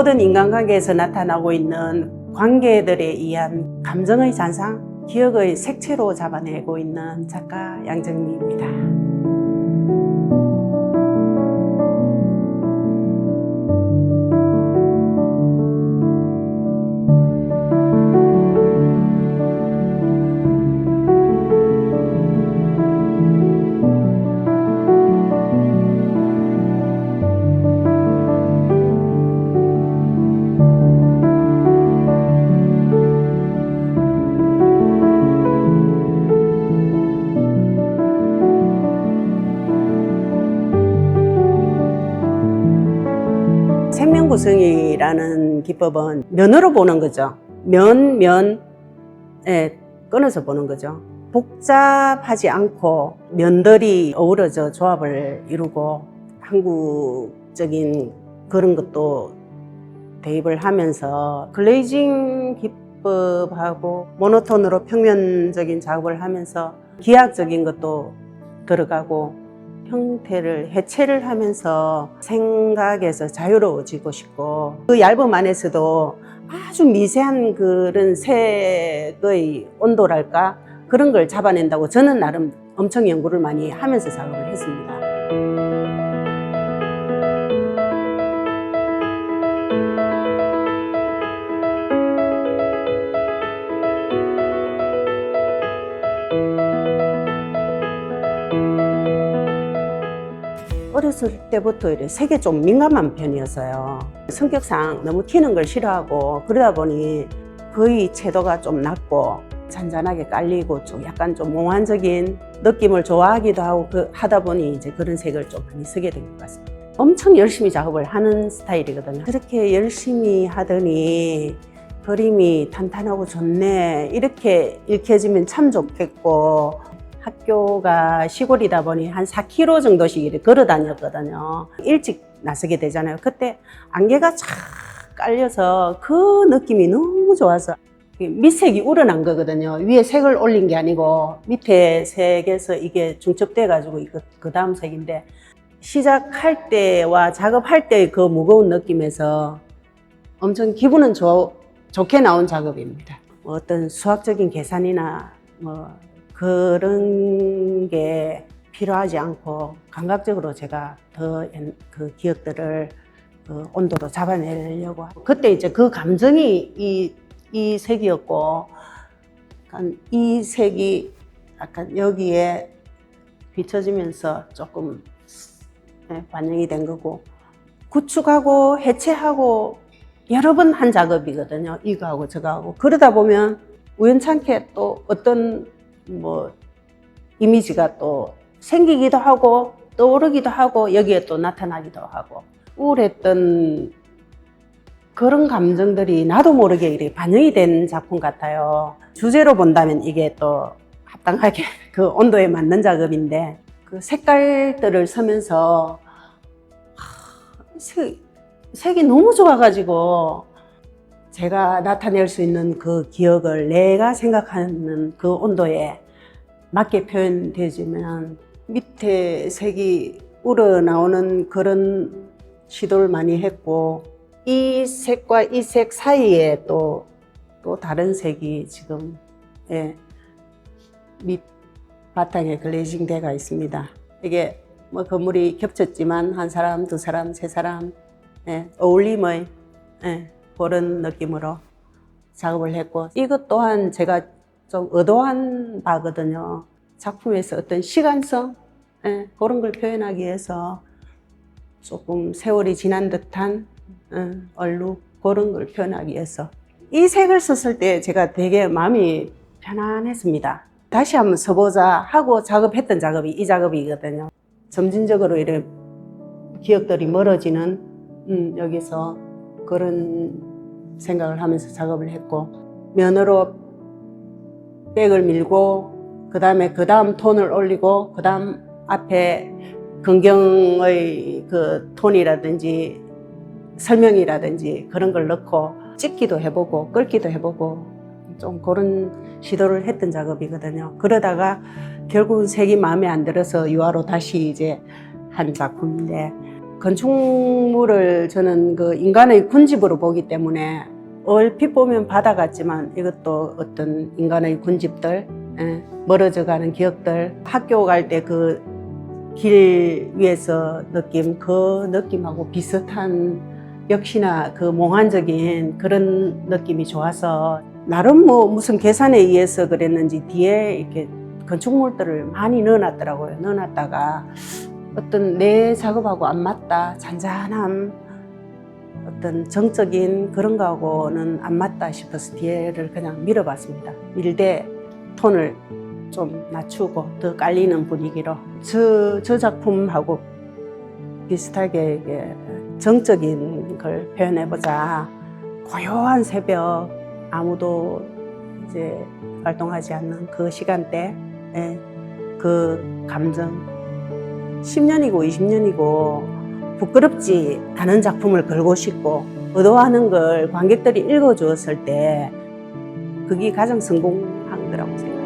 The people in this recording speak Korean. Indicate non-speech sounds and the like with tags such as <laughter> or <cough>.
모든 인간관계에서 나타나고 있는 관계들에 의한 감정의 잔상, 기억의 색채로 잡아내고 있는 작가 양정미입니다. 생명구성이라는 기법은 면으로 보는 거죠. 면, 면에 끊어서 보는 거죠. 복잡하지 않고 면들이 어우러져 조합을 이루고 한국적인 그런 것도 대입을 하면서 글레이징 기법하고 모노톤으로 평면적인 작업을 하면서 기하학적인 것도 들어가고 형태를 해체를 하면서 생각에서 자유로워지고 싶고 그 얇음 안에서도 아주 미세한 그런 색의 온도랄까 그런 걸 잡아낸다고 저는 나름 엄청 연구를 많이 하면서 작업을 했습니다. 어렸을 때부터 이래 색에 좀 민감한 편이었어요. 성격상 너무 튀는 걸 싫어하고 그러다 보니 거의 채도가 좀 낮고 잔잔하게 깔리고 좀 약간 좀 몽환적인 느낌을 좋아하기도 하고 그 하다 보니 이제 그런 색을 좀 많이 쓰게 된 것 같습니다. 엄청 열심히 작업을 하는 스타일이거든요. 그렇게 열심히 하더니 그림이 탄탄하고 좋네. 이렇게 읽혀지면 참 좋겠고 학교가 시골이다 보니 한 4km 정도씩 걸어 다녔거든요. 일찍 나서게 되잖아요. 그때 안개가 쫙 깔려서 그 느낌이 너무 좋아서 밑색이 우러난 거거든요. 위에 색을 올린 게 아니고 밑에 색에서 이게 중첩돼 가지고 이거 그 다음 색인데 시작할 때와 작업할 때의 그 무거운 느낌에서 엄청 기분은 좋, 좋게 나온 작업입니다. 뭐 어떤 수학적인 계산이나 뭐 그런 게 필요하지 않고 감각적으로 제가 더 그 기억들을 그 온도로 잡아내려고 하고 그때 이제 그 감정이 이, 이 색이었고 이 색이 약간 여기에 비춰지면서 조금 네, 반영이 된 거고 구축하고 해체하고 여러 번 한 작업이거든요. 이거하고 저거하고 그러다 보면 우연찮게 또 어떤 뭐 이미지가 또 생기기도 하고 떠오르기도 하고 여기에 또 나타나기도 하고 우울했던 그런 감정들이 나도 모르게 이렇게 반영이 된 작품 같아요. 주제로 본다면 이게 또 합당하게 <laughs> 그 온도에 맞는 작업인데 그 색깔들을 색, 색이 너무 좋아가지고 제가 나타낼 수 있는 그 기억을 내가 생각하는 그 온도에 맞게 표현되지만 밑에 색이 우러나오는 그런 시도를 많이 했고 이 색과 이 색 사이에 또, 또 다른 색이 지금 예, 밑 바탕에 글레이징 되가 있습니다. 이게 뭐 건물이 겹쳤지만 한 사람, 두 사람, 세 사람 예, 어울림의 예, 그런 느낌으로 작업을 했고 이것 또한 제가 좀 의도한 바거든요. 작품에서 어떤 시간성 예, 그런 걸 표현하기 위해서 조금 세월이 지난 듯한 예, 얼룩 그런 걸 표현하기 위해서 이 색을 썼을 때 제가 되게 마음이 편안했습니다. 다시 한번 써보자 하고 작업했던 작업이 이 작업이거든요. 점진적으로 이런 기억들이 멀어지는 음, 여기서 그런 생각을 하면서 작업을 했고 면으로 백을 밀고 그 다음에 그 다음 톤을 올리고 그 다음 앞에 긍경의 그 톤이라든지 설명이라든지 그런 걸 넣고 찍기도 해보고 끓기도 해보고 좀 그런 시도를 했던 작업이거든요. 그러다가 결국은 색이 마음에 안 들어서 유화로 다시 이제 한 작품인데 건축물을 저는 그 인간의 군집으로 보기 때문에 얼핏 보면 바다 같지만 이것도 어떤 인간의 군집들, 예, 멀어져가는 기억들, 학교 갈 때 그 길 위에서 느낌, 그 느낌하고 비슷한 역시나 그 몽환적인 그런 느낌이 좋아서 나름 뭐 무슨 계산에 의해서 그랬는지 뒤에 이렇게 건축물들을 많이 넣어놨더라고요. 넣어놨다가 어떤 내 작업하고 안 맞다, 잔잔함, 어떤 정적인 그런 거하고는 안 맞다 싶어서 뒤에를 그냥 밀어봤습니다. 밀되 톤을 좀 낮추고 더 깔리는 분위기로 저, 저 작품하고 비슷하게 정적인 걸 표현해보자. 고요한 새벽, 아무도 이제 활동하지 않는 그 시간대, 에그 감정. 10년이고 20년이고 부끄럽지 않은 작품을 걸고 싶고 의도하는 걸 관객들이 읽어주었을 때 그게 가장 성공한 거라고 생각합니다.